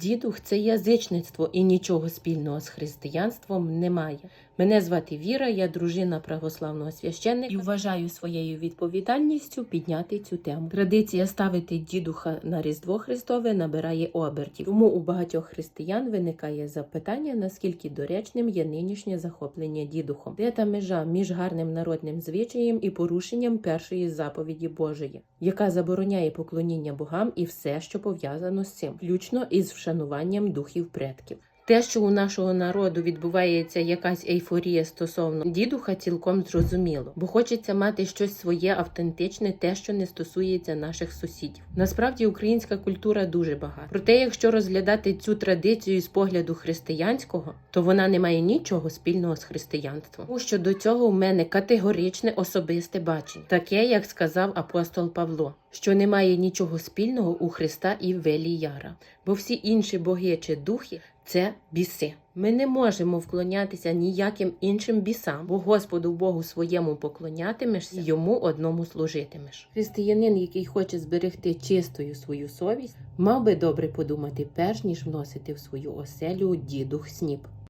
Дідух це язичництво і нічого спільного з християнством немає. Мене звати Віра, я дружина православного священника і вважаю своєю відповідальністю підняти цю тему. Традиція ставити дідуха на Різдво Христове набирає обертів. Тому у багатьох християн виникає запитання, наскільки доречним є нинішнє захоплення дідухом. Де та межа між гарним народним звичаєм і порушенням першої заповіді Божої, яка забороняє поклоніння богам і все, що пов'язано з цим, включно із вшануванням духів предків. Те, що у нашого народу відбувається якась ейфорія стосовно дідуха, цілком зрозуміло, бо хочеться мати щось своє автентичне, те, що не стосується наших сусідів. Насправді українська культура дуже багата. Проте, якщо розглядати цю традицію з погляду християнського, то вона не має нічого спільного з християнством. Тому що до цього у мене категоричне особисте бачення, таке як сказав апостол Павло. Що немає нічого спільного у Христа і Веліяра, бо всі інші боги чи духи це біси. Ми не можемо вклонятися ніяким іншим бісам, бо Господу Богу своєму поклонятимешся, йому одному служитимеш. Християнин, який хоче зберегти чистою свою совість, мав би добре подумати, перш ніж вносити в свою оселю дідух сніп.